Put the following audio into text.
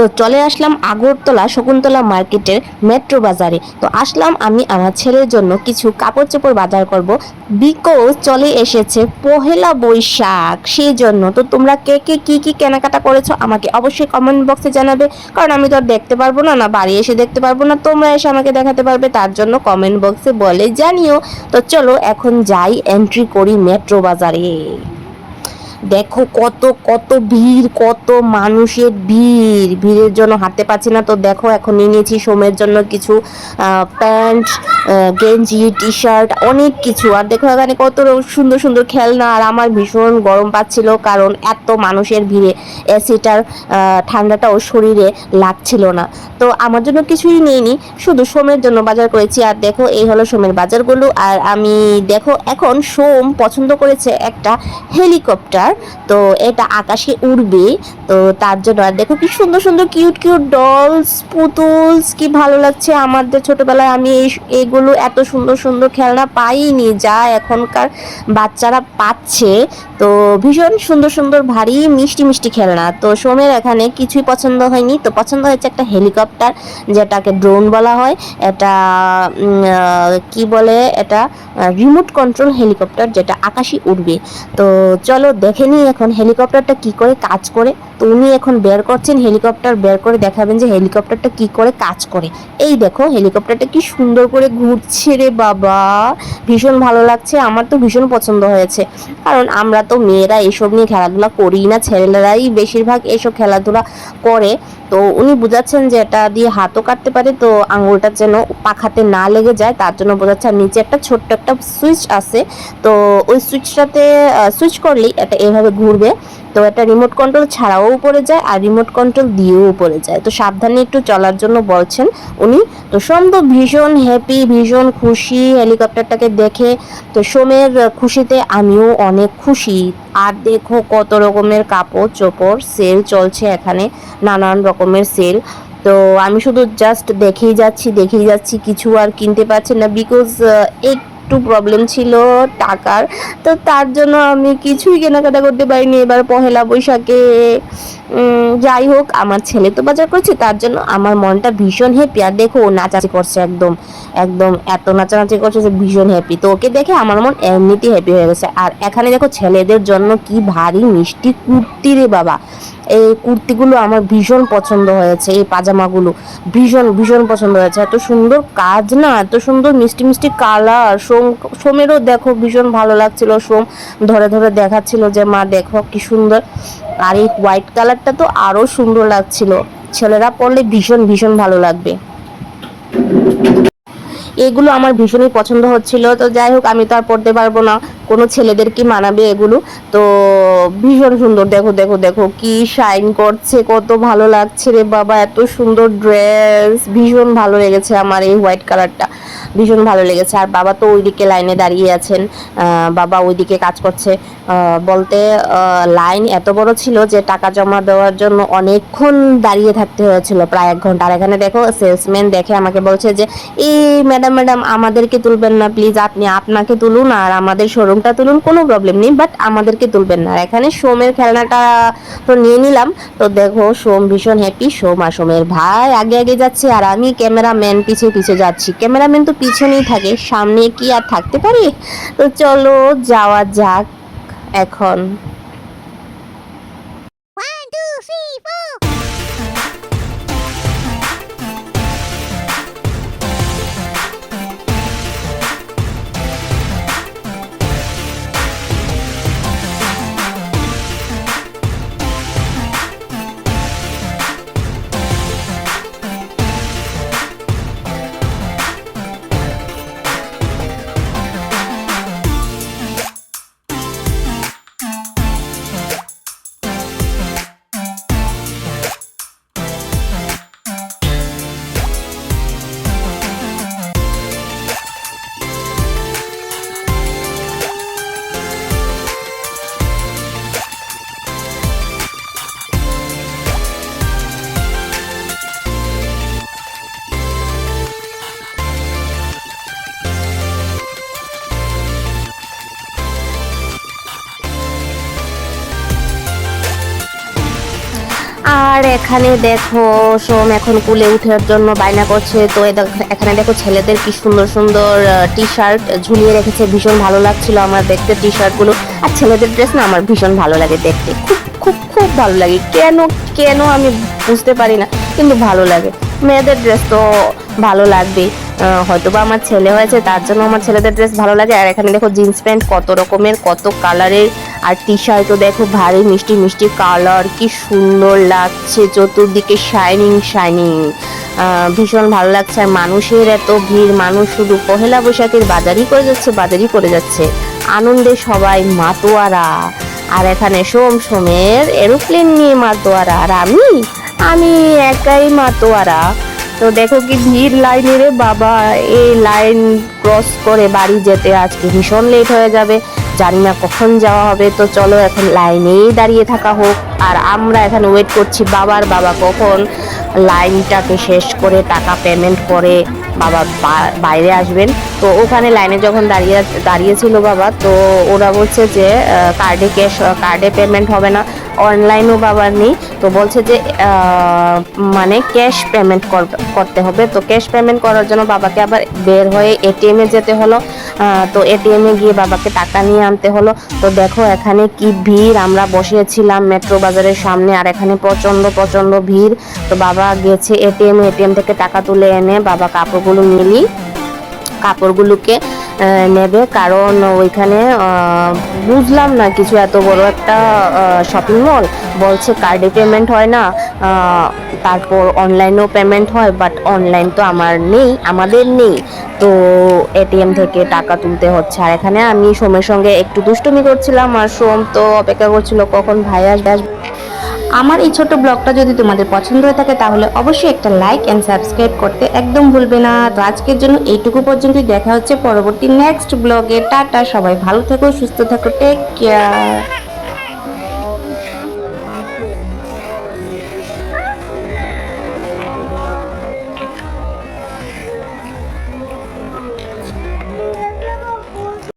তো চলে আসলাম আগরতলা শকুন্তলা মার্কেটের মেট্রো বাজারে। তো আসলাম আমি আমার ছেলের জন্য কিছু কাপড় চোপড় বাজার করব। বিকজ চলে এসেছে পহেলা বৈশাখ, সেই জন্য। তো তোমরা কে কে, কী কী কেনাকাটা করেছ আমাকে অবশ্যই কমেন্ট বক্সে জানাবে। কারণ আমি তো আর দেখতে পারব না না বাড়ি এসে দেখতে পারব না, তোমরা এসে আমাকে দেখাতে পারবে, তার জন্য কমেন্ট বক্সে বলে জানিও। তো চলো এখন যাই এন্ট্রি করি মেট্রো বাজারে। দেখো কত কত ভিড়, কত মানুষের ভিড়। ভিড়ের জন্য হাঁটতে পারছি না, তো দেখো এখন নিয়ে নিয়েছি সোমের জন্য কিছু প্যান্ট গেঞ্জি টি শার্ট অনেক কিছু। আর দেখো এখানে কত সুন্দর সুন্দর খেলনা, আর আমার ভীষণ গরম পাচ্ছিল, কারণ এত মানুষের ভিড়ে, এসিটার ঠান্ডাটাও শরীরে লাগছিল না। তো আমার জন্য কিছুই নিইনি, শুধু সোমের জন্য বাজার করেছি। আর দেখো এই হলো সোমের বাজারগুলো। আর আমি দেখো এখন সোম পছন্দ করেছে একটা হেলিকপ্টার। তো এটা আকাশে উড়বে। তো তার জন্য আর দেখো কি সুন্দর সুন্দর কিউট কিউট ডলস পুতুলস, কি ভালো লাগছে আমাদের ছোটবেলায়। আমি এগুলো এত সুন্দর সুন্দর খেলনা পাইনি যা এখনকার বাচ্চারা পাচ্ছে। তো ভীষণ সুন্দর সুন্দর ভারী মিষ্টি মিষ্টি খেলনা। তো সোমের এখানে কিছুই পছন্দ হয়নি। তো পছন্দ হয়েছে একটা হেলিকপ্টার, যেটাকে ড্রোন বলা হয়। এটা কি বলে? এটা রিমোট কন্ট্রোল হেলিকপ্টার যেটা আকাশে উড়বে। তো চলো দেখে নিই এখন হেলিকপ্টারটা কি করে কাজ করে। তো উনি এখন বের করছেন, হেলিকপ্টার বের করে দেখাবেন যে হেলিকপ্টারটা কি করে কাজ করে। এই দেখো, হেলিকপ্টারটা কি সুন্দর করে ঘুরছে রে বাবা। ভীষণ ভালো লাগছে, আমার তো ভীষণ পছন্দ হয়েছে। কারণ আমরা তো মেয়েরা এসব নিয়ে খেলাধুলা করি না, ছেলেরাই বেশিরভাগ এসব খেলাধুলা করে। তো উনি বোঝাচ্ছেন যে এটা দিয়ে হাতও কাটতে পারে, তো আঙুলটা যেন পাখাতে না লেগে যায়, তার জন্য বোঝাচ্ছে, আর নিচে একটা ছোট্ট একটা সুইচ আছে। তো ওই সুইচটাতে সুইচ করলেই এটা এভাবে ঘুরবে। তো এটা রিমোট কন্ট্রোল ছাড়াও উপরে যায় আর রিমোট কন্ট্রোল দিয়েও উপরে যায়। তো সাবধানে একটু চলার জন্য বলছেন উনি। তো সোম তো ভীষণ হ্যাপি ভীষণ খুশি হেলিকপ্টারটাকে দেখে। তো সোমের খুশিতে আমিও অনেক খুশি। আর দেখো কত রকমের কাপড়, চোপড়, সেল চলছে এখানে, নানান রকমের সেল। তো আমি শুধু জাস্ট দেখেই যাচ্ছি দেখেই যাচ্ছি, কিছু আর কিনতে পারছি না বিকজ একটু প্রবলেম ছিল টাকার। তো তার জন্য আমি কিছুই কেনাকাটা করতে পারিনি। এবার পহেলা বৈশাখে যাই হোক, আমার ছেলে তো বাজার করছে, তার জন্য আমার মনটা ভীষণ হ্যাপি আর দেখো, ও নাচাচি করছে একদম একদম এত নাচানাচি করছে যে ভীষণ হ্যাপি তো ওকে দেখে আমার মন এমনিতেই হ্যাপি হয়ে গেছে। আর এখানে দেখো, ছেলেদের জন্য কি ভারী মিষ্টি কুর্তি রে বাবা। এই কুর্তিগুলো আমার ভীষণ পছন্দ হয়েছে, এই পাজামাগুলো ভীষণ ভীষণ পছন্দ হয়েছে। এত সুন্দর কাজ না, এত সুন্দর মিষ্টি মিষ্টি কালার। সোম, সোমেরও দেখো ভীষণ ভালো লাগছিল, সোম ধরে ধরে দেখাচ্ছিল যে, মা, দেখো কি সুন্দর। আর এই হোয়াইট কালারটা তো আরও সুন্দর লাগছিল। ছেলেরা পরলে ভীষণ ভীষণ ভালো লাগবে। এগুলো আমার ভীষণই পছন্দ হচ্ছিল। তো যাই হোক, আমি তো আর পড়তে পারব না। কোনো ছেলেদের কি মানাবে এগুলো? তো ভীষণ সুন্দর। দেখো দেখো দেখো, কি শাইন করছে, কত ভালো লাগছে রে বাবা। এত সুন্দর ড্রেস ভীষণ ভালো লেগেছে আমার এই হোয়াইট কালারটা ভীষণ ভালো লেগেছে। আর বাবা তো ওইদিকে লাইনে দাঁড়িয়ে আছেন বাবা ওইদিকে কাজ করছে। বলতে লাইন এত বড় ছিল যে টাকা জমা দেওয়ার জন্য অনেকক্ষণ দাঁড়িয়ে থাকতে হয়েছিল, প্রায় এক ঘণ্টা। আর এখানে দেখো সেলসম্যান দেখে আমাকে বলছে যে, এই ম্যাডাম ম্যাডাম আমাদেরকে তুলবেন না প্লিজ আপনি আপনাকে তুলুন আর আমাদের শোরুমটা তুলুন, কোনো প্রবলেম নেই বাট আমাদেরকে তুলবেন না। আর এখানে সোমের খেলনাটা তো নিয়ে নিলাম। তো দেখো, সোম ভীষণ হ্যাপি সোম আর সোমের ভাই আগে আগে যাচ্ছে আর আমি ক্যামেরাম্যান পিছে পিছে যাচ্ছি। ক্যামেরাম্যান তো পিছনেই থাকে সামনে কি আর থাকতে পারি? তো চলো যাওয়া যাক এখন। এখানে দেখো, সোম এখন কুলে উঠার জন্য বায়না করছে। তো এখানে দেখো ছেলেদের কি সুন্দর সুন্দর টি শার্ট ঝুলিয়ে রেখেছে। ভীষণ ভালো লাগছিল আমার দেখতে টি শার্টগুলো আর ছেলেদের ড্রেস না আমার ভীষণ ভালো লাগে দেখতে। খুব খুব খুব ভালো লাগে। কেন কেন আমি বুঝতে পারি না, কিন্তু ভালো লাগে। মেয়েদের ড্রেস তো ভালো লাগবেই। হয়তো বা আমার ছেলে হয়েছে, তার জন্য আমার ছেলেদের ড্রেস ভালো লাগে। আর এখানে দেখো জিন্স প্যান্ট কত রকমের, কত কালারের আর শার্টও দেখো ভারী মিষ্টি মিষ্টি কালার, কি সুন্দর লাগছে, চতুর্দিকে শাইনিং শাইনিং ভীষণ ভালো লাগছে। আর মানুষের এত ভিড়, মানুষ শুধু পহেলা বৈশাখের বাজারই করে যাচ্ছে, বাজারই করে যাচ্ছে। আনন্দে সবাই মাতোয়ারা। আর এখানে সোম সোমের এরোপ্লেন নিয়ে মাতোয়ারা। আর আমি আমি একাই মাতোয়ারা। তো দেখো কি ভিড় লাইনে রে বাবা, এই লাইন ক্রস করে বাড়ি যেতে আজকে ভীষণ লেট হয়ে যাবে। জানি না কখন যাওয়া হবে, তো চলো এখন লাইনেই দাঁড়িয়ে থাকা হোক। আর আমরা এখানে ওয়েট করছি বাবার বাবা কখন লাইনটাকে শেষ করে টাকা পেমেন্ট করে। বাবা বাইরে আসবেন। তো ওখানে লাইনে যখন দাঁড়িয়ে দাঁড়িয়েছিল বাবা, তো ওরা বলছে যে কার্ডে ক্যাশ কার্ডে পেমেন্ট হবে না। অনলাইনও বাবার নেই। তো বলছে যে মানে ক্যাশ পেমেন্ট করতে হবে। তো ক্যাশ পেমেন্ট করার জন্য বাবাকে আবার বের হয়ে এটিএমে যেতে হলো। তো এটিএমে গিয়ে বাবাকে টাকা নিয়ে আনতে হলো। তো দেখো এখানে কি ভিড়। আমরা বসেছিলাম মেট্রো বাজারের সামনে আর এখানে প্রচণ্ড প্রচণ্ড ভিড়। তো বাবা গেছে এটিএম এটিএম থেকে টাকা তুলে এনে বাবা কাপড়গুলো নিলি কাপড়গুলোকে নেবে। কারণ ওইখানে বুঝলাম না কিছু এত বড় একটা শপিং মল বলছে কার্ডে পেমেন্ট হয় না তারপর অনলাইনেও পেমেন্ট হয় বাট অনলাইন তো আমার নেই, আমাদের নেই। তো এটিএম থেকে টাকা তুলতে হচ্ছে। আর এখানে আমি সোমের সঙ্গে একটু দুষ্টুমি করছিলাম, আর সোম তো অপেক্ষা করছিল কখন ভাই আসবে। আমার এই ছোট ব্লগটা যদি তোমাদের পছন্দ হয়ে থাকে, তাহলে অবশ্যই একটা লাইক অ্যান্ড সাবস্ক্রাইব করতে একদম ভুলবে না। তো আজকের জন্য এইটুকু পর্যন্তই। দেখা হচ্ছে পরবর্তী নেক্সট ব্লগে টাটা, সবাই ভালো থেকো, সুস্থ থাকো। Take care